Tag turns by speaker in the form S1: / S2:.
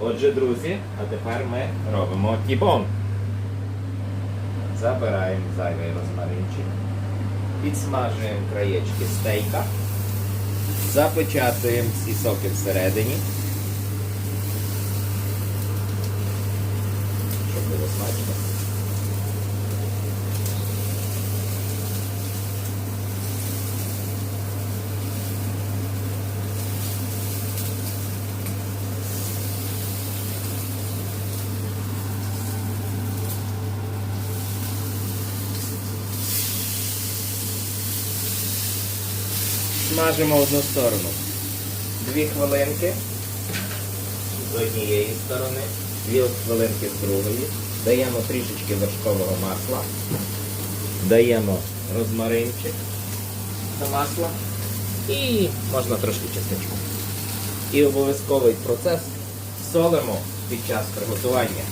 S1: Отже, друзі, а тепер ми робимо тібон. Забираємо зайвий розмаринчик, підсмажуємо краєчки стейка, запечатуємо всі соки всередині. Щоб було смачно. Смажимо одну сторону. Дві хвилинки з однієї сторони, дві хвилинки з другої. Даємо трішечки вершкового масла. Даємо розмаринчик до масла. І можна трошки чесничку. І обов'язковий процес солимо під час приготування.